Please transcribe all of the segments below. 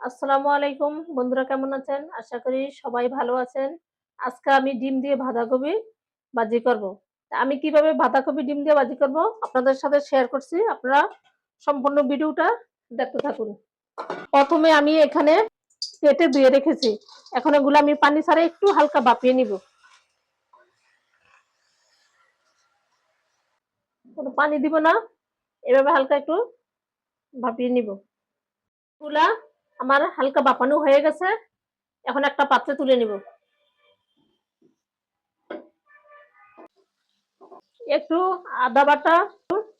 আসসালামু আলাইকুম। বন্ধুরা কেমন আছেন? আশা করি সবাই ভালো আছেন। আজকে আমি ডিম দিয়ে বাঁধাকপি ভাজি করব। আমি কীভাবে বাঁধাকপি ডিম দিয়ে ভাজি করব আপনাদের সাথে শেয়ার করছি। আপনারা সম্পূর্ণ ভিডিওটা দেখতে থাকুন। প্রথমে আমি এখানে কেটে ধুয়ে রেখেছি। এখন এগুলো আমি পানি ছাড়া একটু হালকা ভাপিয়ে নিব। কোনো পানি দিব না। এভাবে হালকা একটু ভাপিয়ে নিব। এগুলা আমার হালকা বাপানো হয়ে গেছে। এখন একটা পাত্রে তুলে নিব। একটু আদা বাটা,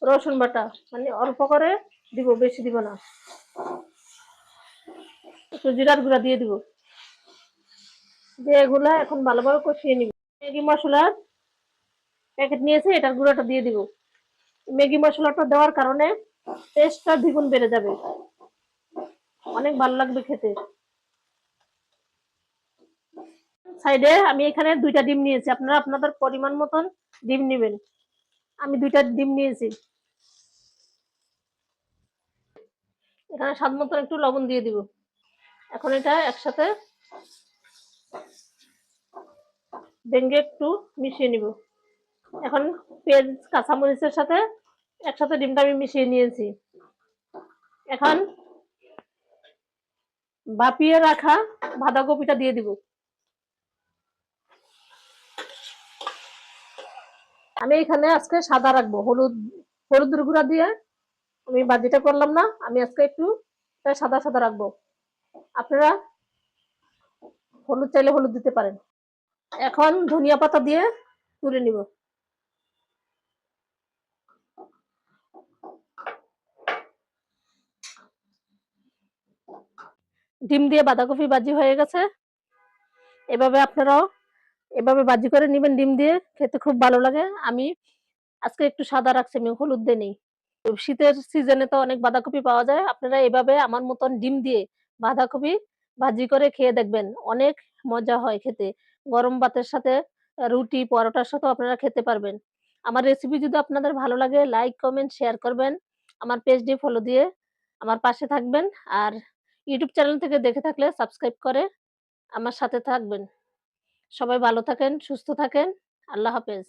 রসুন বাটা মানে অল্প করে দিব, বেশি দিব না। একটু জিরার গুঁড়া দিয়ে দিব। দিয়ে এগুলা এখন ভালোভাবে কষিয়ে নিব। ম্যাগি মশলার প্যাকেট নিয়েছে, এটার গুঁড়াটা দিয়ে দিব। ম্যাগি মশলাটা দেওয়ার কারণে টেস্টটা দ্বিগুণ বেড়ে যাবে। অনেক ভালো লাগবে খেতে। সাইডে আমি এখানে দুইটা ডিম নিয়েছি। আপনারা আপনাদের পরিমাণ মতন ডিম নেবেন। আমি দুইটা ডিম নিয়েছি। এখানে স্বাদ মতন একটু লবণ দিয়ে দিব। এখন এটা একসাথে ভেঙে একটু মিশিয়ে নিব। এখন পেঁয়াজ, কাঁচামরিচের সাথে একসাথে ডিমটা আমি মিশিয়ে নিয়েছি। এখন বাপিয়ে রাখা বাঁধাকপিটা দিয়ে দিব। আমি এখানে আজকে সাদা রাখব, হলুদ, হলুদের গুঁড়া দিয়ে আমি বাজিটা করলাম না, আমি আজকে একটু সাদা সাদা রাখব। আপনারা হলুদ চাইলে হলুদ দিতে পারেন। এখন ধনিয়া পাতা দিয়ে তুলে নিব। ডিম দিয়ে বাঁধাকপি ভাজি হয়ে গেছে। এভাবে আপনারাও এভাবে ভাজি করে নেবেন ডিম দিয়ে, খেতে খুব ভালো লাগে। আমি আজকে একটু সাদা রাখছি, আমি হলুদ দিয়ে নেই। শীতের সিজনে তো অনেক বাঁধাকপি পাওয়া যায়। আপনারা এভাবে আমার মতন ডিম দিয়ে বাঁধাকপি ভাজি করে খেয়ে দেখবেন। অনেক মজা হয় খেতে। গরম ভাতের সাথে রুটি, পরোটার সাথেও আপনারা খেতে পারবেন। আমার রেসিপি যদি আপনাদের ভালো লাগে লাইক কমেন্ট শেয়ার করবেন। আমার পেজ দিয়ে ফলো দিয়ে আমার পাশে থাকবেন। আর ইউটিউব চ্যানেল থেকে দেখে থাকলে সাবস্ক্রাইব করে আমার সাথে থাকবেন। সবাই ভালো থাকেন, সুস্থ থাকেন। আল্লাহ হাফেজ।